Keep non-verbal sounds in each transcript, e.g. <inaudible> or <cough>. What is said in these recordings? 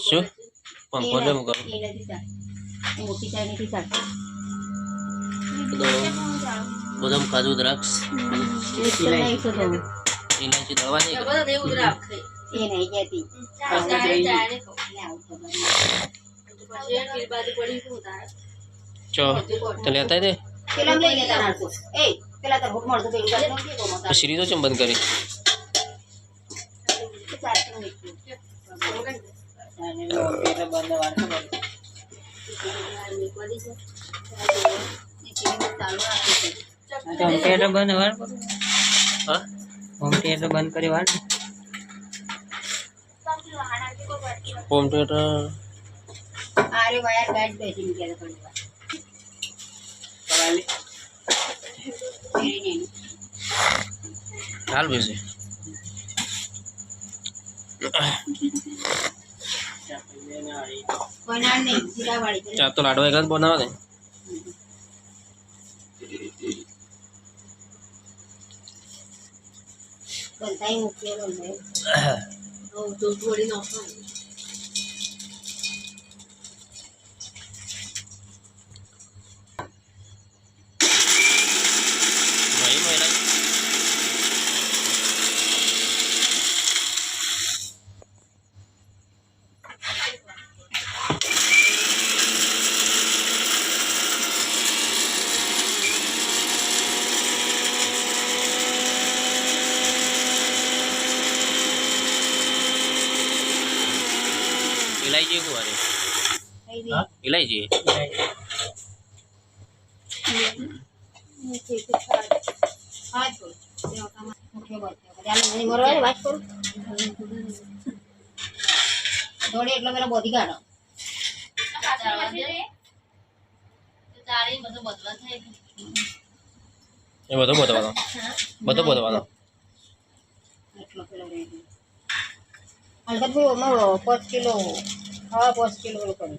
શું પંખો લે મૂકો મોટી ચાય નથી ચાલતી બદામ કાજુ દ્રાક્ષ દવા નહીં તો. ઇલાયચી દળવા નહીં એ નહીં જતી ચો તો લેતા દે પેલા લઈ લેતા એ પેલા તાર ભૂખ મળતું. પછી રીતો ચમ બંધ કરી હોમ થિયેટર બંધ વાર હા? હોમ થિયેટર બંધ કરી વાર હોમ થિયેટર આરે વાયર બેસી થોડી વાર. હાલ બેસે છે. તો લાડવા એકલા જ બનાવે ને બધાય મૂકેલો ને. ભાઈ <coughs> મહિલા ઇલાયચી શું વારે કઈ બી. ઇલાયચી નીચે તો ખાય. ખાય તો. તે ઓટામાં મૂક્યો બસ. ચાલો, મને મરવાની વાત કરું. દોડે એટલો પેલો બોધી કાઢો એ બધો બોતવાનો બધો બોતવાનો એટલો પેલો રહી ગયો. હલકત ભાઈ અમારો પાંચ કિલો હા પાંચ કિલો ઓલું કર્યું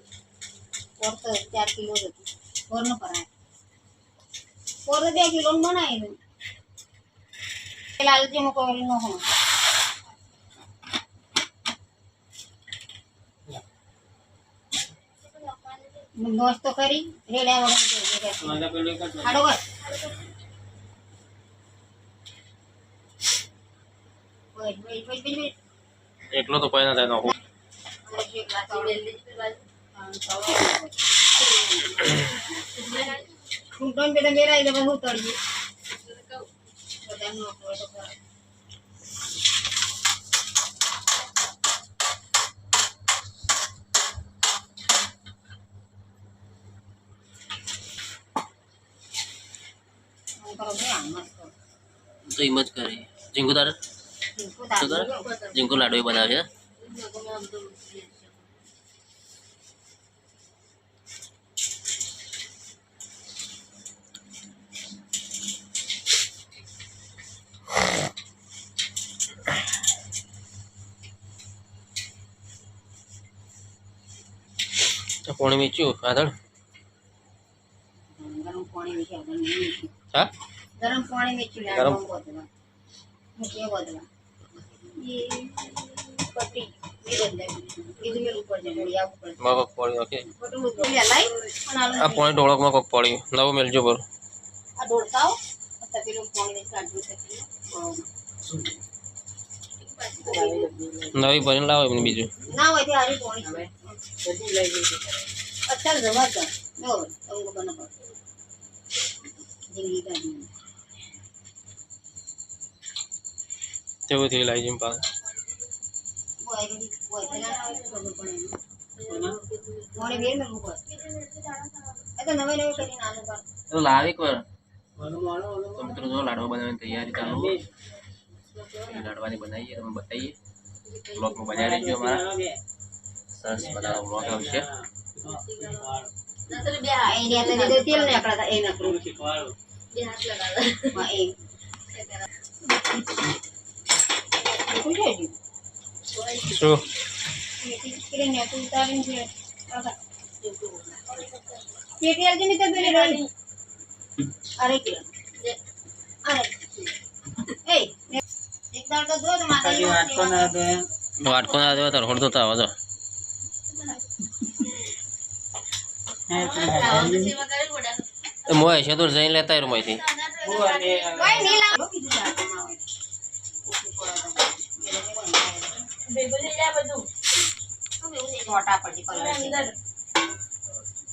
પોર ચાર કિલો હતું પોરનું પરાઠો. પોર તો બે કિલો બનાવી દઉં લાલજી મૂકો ઓલું નો હોય. દોસ્ત કરી રેડ્યા વગર હાડો કર. એકલો તો કોઈ ના થાય નોખું ફૂટોન પેલા મેરા એટલે બહુ તળીએ બધાનું આપણું તો ખરા. આમ કરો બે આમ મસ્ત. તો એમ જ કરે જીંકુ તારે ટીપું શું કરે તાપી જીંકુ લાડુ એ બનાવે છે કોક વેચ્યું ખોટું બધું લાઈ પણ આલુ આ પોણી ઢોળકમાં કોક પોળી નવું મેળજો બરો આ ઢોળકાઓ? નવી ભરીને લાવો એમને બીજું. ના હોય અત્યારે જવા જિંદગી કાઢી તેવું થઈ લાવી કર તો મિત્રો જો લાડવા બનાવવાની તૈયારી ચાલુ લાડવાની બનાવીએ તમે બતાવીએ. બ્લોગમાં બનાવી લેજો અમારા. સરસ બનાવવાનો બ્લોગ આવશે હા, એ રહ્યા તને તો તેલ ને આપડા એ નકરું હા એ શું છે હજી? શું પેલી નેકું ઉતારીને છે. કાકા. પેટી આલજે ને તો પેલી રહી. અરે કિલો. અરે. એય, એક દાળ તો જો તો માતાજી વાટકો ના હતો એમ વાટકો ના દેવા તાર હોડતો તો આવો તો એ મોય છે તો જઈને લેતા આવ્યો મોયથી કોઈ નહીં લાવો. કીધું જાતમાં હોય. છોટા કલર છે.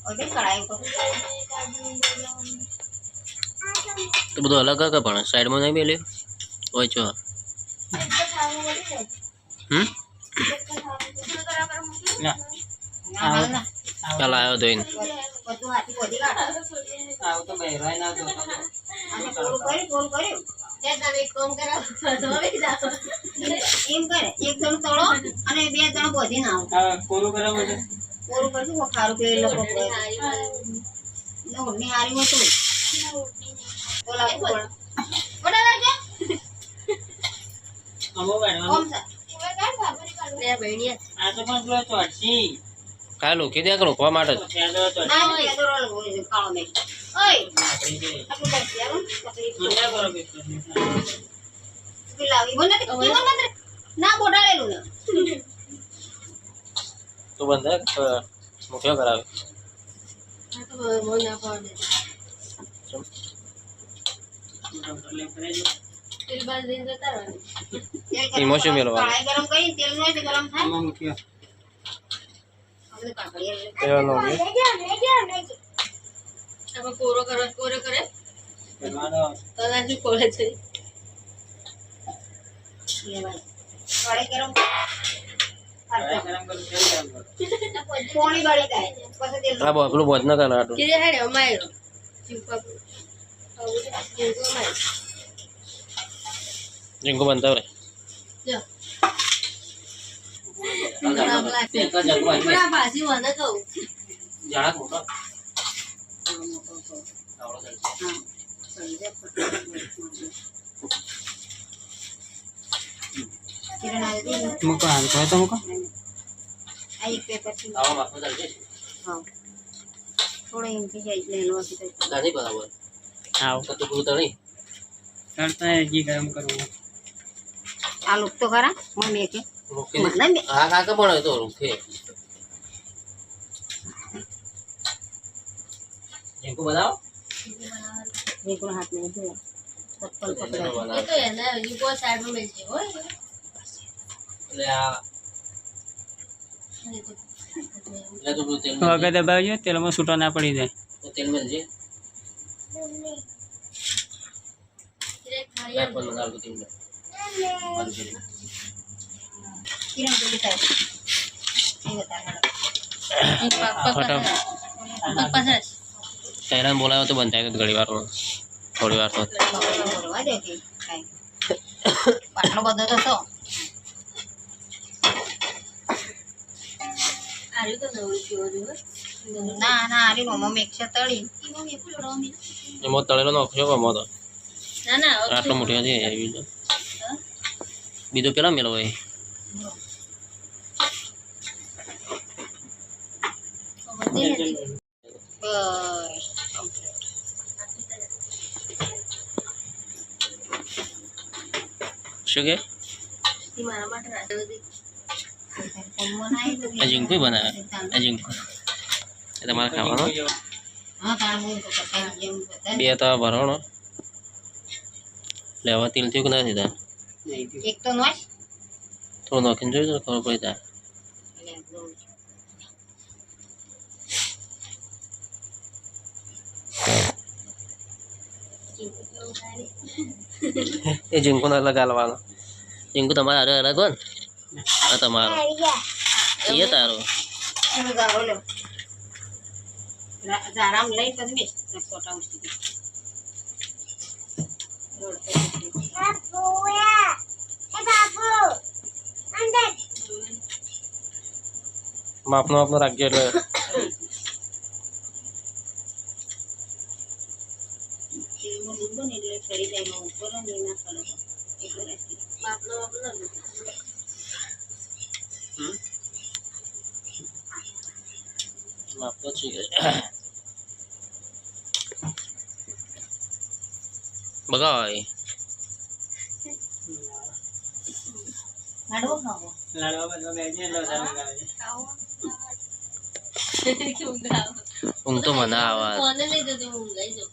ઓય બે કઢાઈ ઉપર. તો બધું અલગ અલગ પણ સાઈડમાં નહીં મેલ્યું હોય છો હમ ના ના, ના, ના. ચાલ આવ્યો ધોઈને બધું હાથી બોધી કાઢો. આવું તો બહેરાય ના અને પૂરું કર્યું, પૂરું કર્યું. એમ કરે એક જણ તળો અને બે જણ બોધી ના આવો હવે પૂરું કરાવવું છે પૂરું કરશું કોક ખારું કે એ લોકો હતું તો લાગુ પડે. પડે લાગે? અમુક કાઢવાનું કોમ છે? આ તો પણ પેલો ચોટસી કાલ કીધે દે કોવા માટે ના. કરો બિસ્કુટ ને. તો બંધ કરાવે ગરમ કરી તેલ નો ગરમ થાય આમાં નો આપણે કરું, કરું. પોણી બળી જાય પછી તેલ હા બો પેલું બોજ ન કરે આટલું જીંકો બનતા રે જ હતું આવી જાય. ઝાડા મોટા. આવડો ચાલશે. કિરણ આવી ગઈ ને? મૂકો હાલ કહો તો મૂકો આ એક પેપર છે આવો માપનો ચાલશે. હા થોડો એમથી જાય એટલે એનો હશે તો ગાંધી બરાબર આવ તો તું તો નહીં કરતા હજી ગરમ કરવું આ લુક તો ખરા મમ્મી કે. મને હા કાકા પણ તો રૂખે બનાવો. હાથ નહીં ચપ્પલ વગર દબાવજો તેલમાં છૂટો ના પડી જાય. તો તેલ મળજે લાય મેલ. કૈરાને બોલાવ્યો તો બંધ થાય ઘણી વાર થોડી વાર તો પાટલો બધો તો તો ના ના મમ્મા તળેલો નોખ્યો કે તો આટલો મોટી હતી એવી તો. બીજો પેલા મેળવો એ બસ શું કે? આ બનાવે. આ જીંકો એ તમારે ખાવાનો? બે તો ભરવાનો. લેવા તિલ થયું કે નથી થાય એક તો થોડું નાખીને જોયું ખબર પડી જાય એ જીંકો ના લગાડવાનો જીંકો તમારે અરે અલગ હોય ને આ તમારો એ તારો એનો ગાળો લો રા- ઝારામ લઈ પછી બેસ છોટા ઉઠી ગઈ માપનો માપનો રાખજો એટલે ઊંઘ તો મને આવે કોને લઈ જતો ઊંઘાઈ જાઉં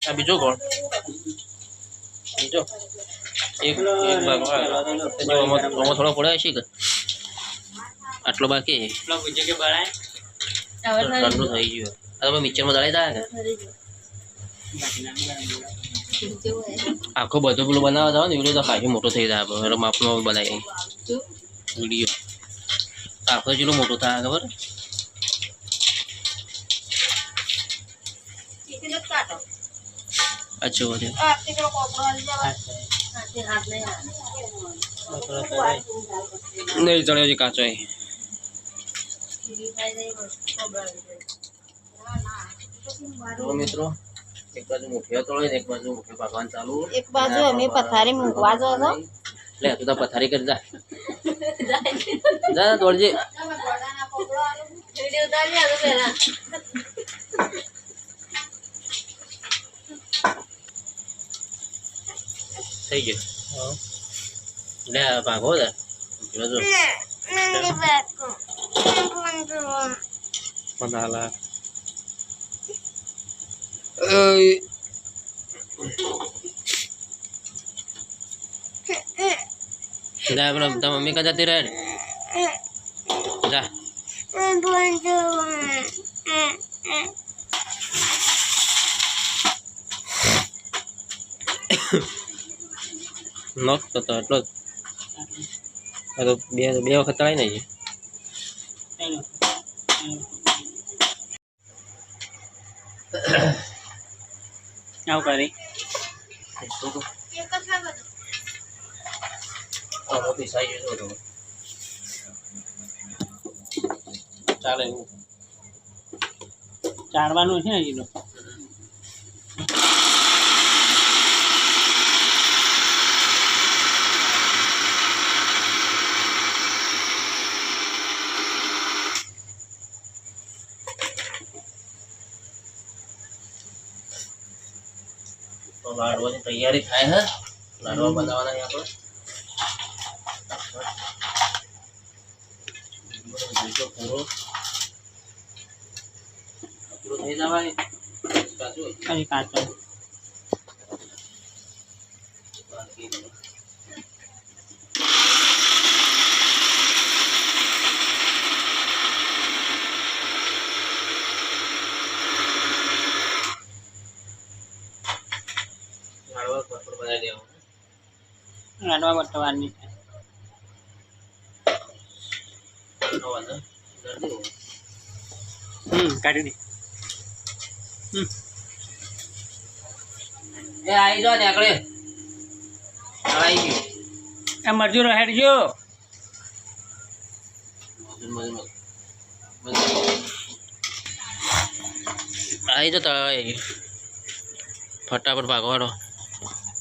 કહીએ બીજો કોણ? બીજો? એક એક ભાગ થોડો પડ્યો છે કે? આટલો બાકી થઈ ગયો. આ તો મિક્સરમાં દળાઈ દા કે? આખો બધો પેલું બનાવવા જાવ ને વીડિયો તો ખાસી મોટો થઈ જાય. આપણે માપનો બનાવી? વીડિયો. આખો જેટલો મોટો થાય ખબર? અચ્છા નહીં ચડ્યો છે. કાચો એ મિત્રો એક બાજુ મુઠિયા તળે ને એક બાજુ મુઠિયા પાકવાનું ચાલુ એક બાજુ અમે પથારી મૂકવા જો છો લે તું તો પથારી કરી જા જા દોડજે વીડિયો ઉતારી આલો પહેલા. થઈ ગયું લે ભાગો દે જોજો મનાલા જા પેલા તારી મમ્મી કા જતી રહે ને જા નોક તો તો એટલો જ આ તો બે બે વખત તળાઈ નહીં એનું. એનું. આવું કરી ચાલે એવું ચારવાનું છે ને તો લાડવાની તૈયારી થાય હે. લાડવા બનાવવાના આપણે. જોઈતો પૂરો પૂરો થઈ જવાય કાચું કાચું બાકી ખાવાના જલ્દી હોય. હમ કાઢી દે. હમ. એ આવી જાઓ ને આગળ. આવી ગયું. એ મજૂર મજૂર મજૂર. આવી તો તળાઈ ફટાફટ ભાગવાડો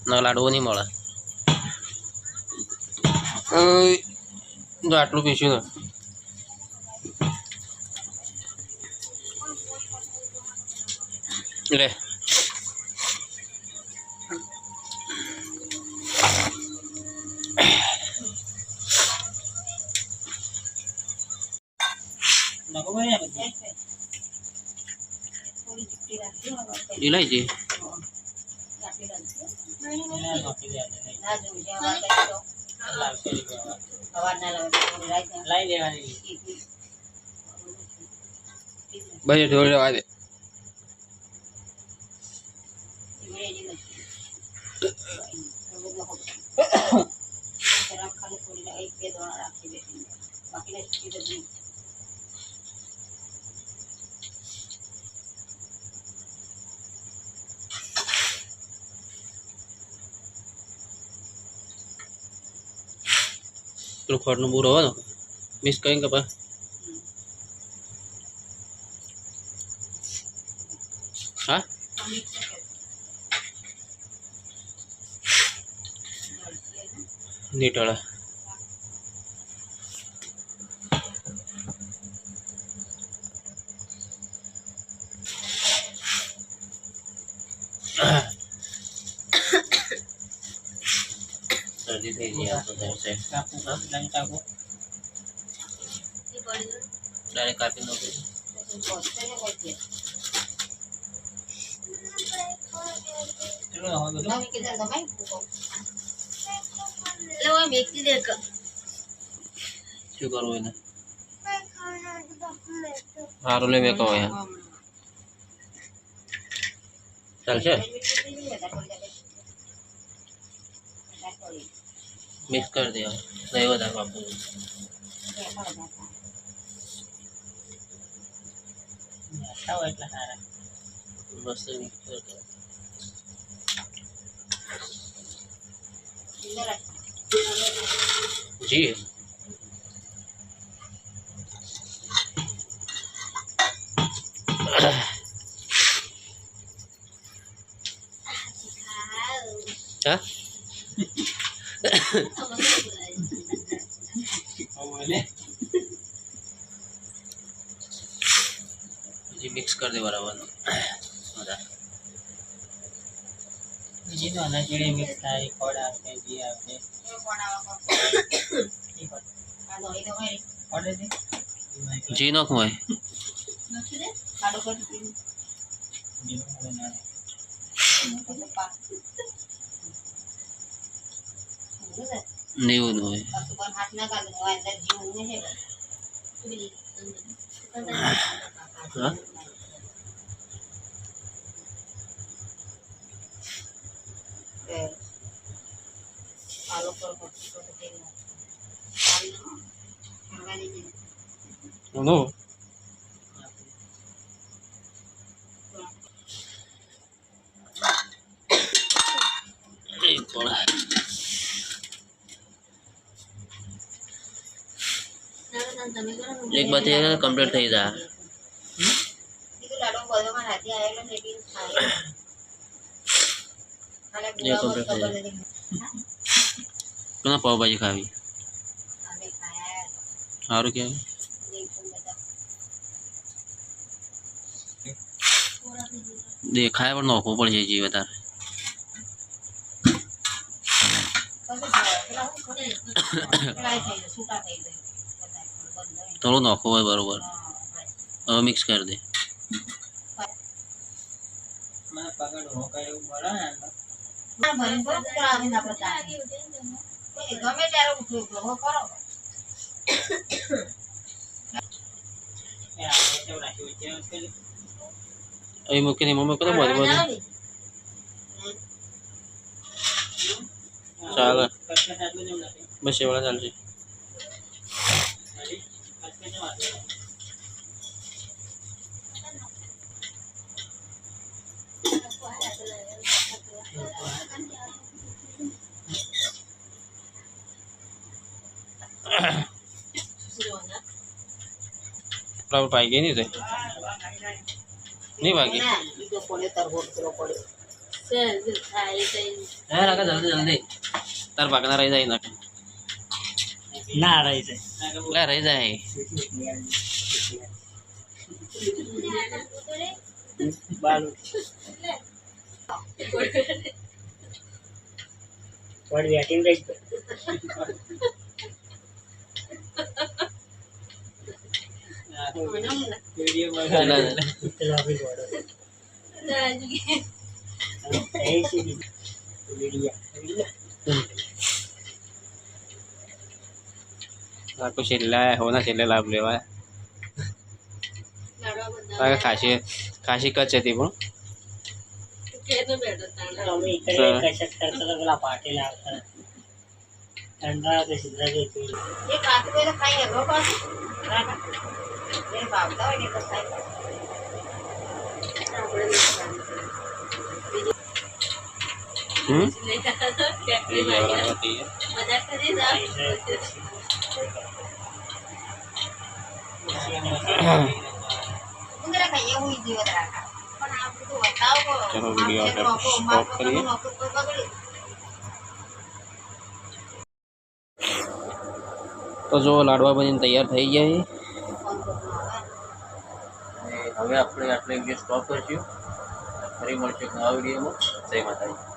ન લાડવો નહીં મળે. જો આટલું પીશું ને લે ઇલાયચી દે. ના જોઈ જવા કઈ તો લાવશે ઈ બાબા. સવાર ના લાવે થોડી રાખ લાઈ દેવાની ભાઈ થોડી રહેવા દે ખાલી થોડી એક બે દોણા રાખી દે બાકી બધી પેલું ખોટનું બૂરો ને મિસ કરીને કે પા- હા? નીટળા થઈ ગયા તો થશે કાપુ લંગ કાપુ એ પડી ગયું ડાયરેક્ટ કાપી નાખો કેટલું હોય બધું એટલે ઓય મેકતી દે શું કરવું એને સારું લે વેકો યાર ચાલશે મિક્સ કરી દેવા હવે. દહીં વધારે વાપરવું મસ્ત મિક્સ કરી જી હા <laughs> બોલે મિક્સ કરી દે બરાબર. બધા બીજી તો જેડી મિક્સ થાય ખોડ આપે જી ઘી ખોડે ના હોય કાઢો જીવ નહીં પેલી હા આલો પર પટ્ટી પર તેલ નો એ પણ તમે કરો એક બાથી કમ્પ્લીટ થઈ જાય કીધું લાડુ બધો માં હાથી આવેલો ને એટલે ખાય અને એ complete થઈ જાય. કોના પાવભાજી ખાવી અમે ખાયા સારું કહેવાય એકદમ બધા દેખાય પણ નોખવું પડશે જી વધારે પછી પેલા હું પેલા થઈ <coughs> <coughs> જાય છૂટા થઈ જાય બધા બંધ થોડું નોખો હોય બરાબર. હવે મિક્સ કરી દે. એ મૂકીને મમ્મી તો બધું બધું ચાલે. બસ, એવડા ચાલશે ready? કટકટ જેમ આટલું. બરાબર પાઈ ગઈ નહીં તો નહીં ભાગી જલ્દી જલ્દી. તાર ભાગના રહી જાય નાખે ના રહી જાય. લે રહી જાય બાલું થોડી વેટિંગ રહી વીડિયો ચાલે. આખું છેલ્લા હોના છેલ્લે લાભ લેવાય. ખાસી ખાસી કચ હતી પણ. હમ? મજા એ બરાબર હતી. કરી જાઓ ઉંદરા ખાઈએ હુઈ જીવો રાકા. પણ આ બધું બતાવો કો. ચલો વીડિયો આમ છે આપણે નોખો, stop માપ કરીએ. નોખો, કોઈ બગડ્યું. તો જો લાડવા બનીને તૈયાર થઈ ગયા છે ફોન કરવાનો આવે. અને હવે આપણે આટલે વીડિયો સ્ટોપ કરીશું ફરી મળશું એક નવા વિડીયોમાં જય માતાજી